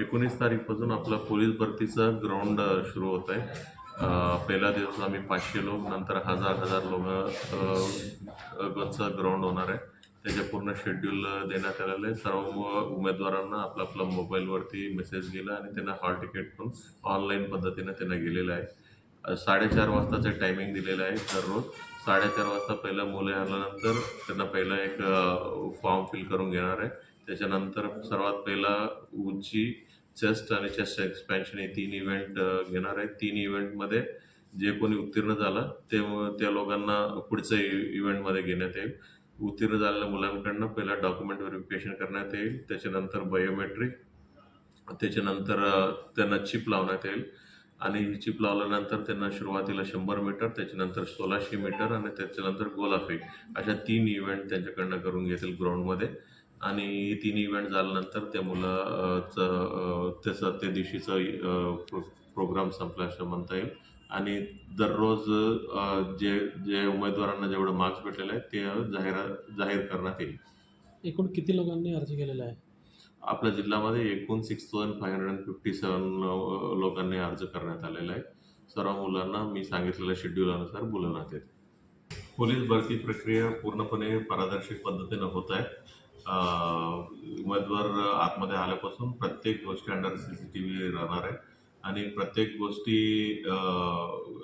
एकोणीस तारीखपासून आपला पोलीस भरतीचा ग्राउंड सुरू होत आहे. पहिला दिवस आम्ही पाचशे लोक नंतर हजार हजार लोकांचा ग्राउंड होणार आहे. त्याचे पूर्ण शेड्यूल देण्यात आलेलं आहे. सर्व उमेदवारांना आपला आपला मोबाईलवरती मेसेज गेला आणि त्यांना हॉल तिकीट पण ऑनलाईन पद्धतीनं त्यांना गेलेलं आहे. साडेचार वाजताचं टायमिंग दिलेलं आहे दररोज. साडेचार वाजता पहिलं मुलं आल्यानंतर त्यांना पहिला एक फॉर्म फिल करून घेणार आहे. त्याच्यानंतर सर्वात पहिला उंची चेस्ट आणि चेस्ट एक्सपॅन्शन हे तीन इव्हेंट घेणार आहे. तीन इव्हेंटमध्ये जे कोणी उत्तीर्ण झालं ते त्या लोकांना पुढच्या इव्हेंटमध्ये e-, घेण्यात येईल. उत्तीर्ण झालेल्या मुलांकडनं पहिला डॉक्युमेंट व्हेरिफिकेशन करण्यात येईल. त्याच्यानंतर बायोमेट्रिक त्याच्यानंतर त्यांना चिप लावण्यात येईल. आणि ही चिप लावल्यानंतर त्यांना सुरुवातीला शंभर मीटर त्याच्यानंतर सोळाशे मीटर आणि त्याच्यानंतर गोलाफेक अशा तीन इव्हेंट त्यांच्याकडनं करून घेतील ग्राउंडमध्ये आणि तीन इव्हेंट झाल्यानंतर त्या मुलाचं त्याचं त्या दिवशीचं प्रो प्रोग्राम संपला असं म्हणता येईल. आणि दररोज जे जे उमेदवारांना जेवढं मार्क्स भेटलेले आहेत ते जाहीर जाहीर करण्यात येईल. एकूण किती लोकांनी अर्ज केलेला आहे? आपल्या जिल्ह्यामध्ये एकूण six thousand five hundred fifty seven लोकांनी अर्ज करण्यात आलेला आहे. सर्व मुलांना मी सांगितलेल्या शेड्यूलनुसार बोलवण्यात येते पोलीस भरती प्रक्रिया पूर्णपणे पारदर्शक पद्धतीनं होत आहे. उमेदवार आतमध्ये आल्यापासून प्रत्येक गोष्टी under C C T V राहणार आहे. आणि प्रत्येक गोष्टी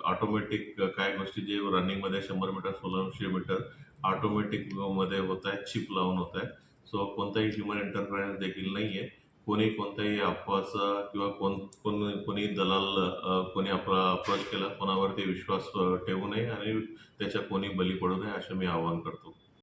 ऑटोमॅटिक काय गोष्टी जे रनिंगमध्ये शंभर मीटर सोळाशे मीटर ऑटोमॅटिकमध्ये होत आहेत चिप लावून होत आहे सो कोणताही ह्युमन इंटरफरन्स देखील नाही आहे कोणी कोणत्याही अफवाचा किंवा कोण कोण कोणी दलाल कोणी आपला अप्रोच केला कोणावरती विश्वास ठेवू नये आणि त्याच्या कोणी बली पडू नये असं मी आवाहन करतो.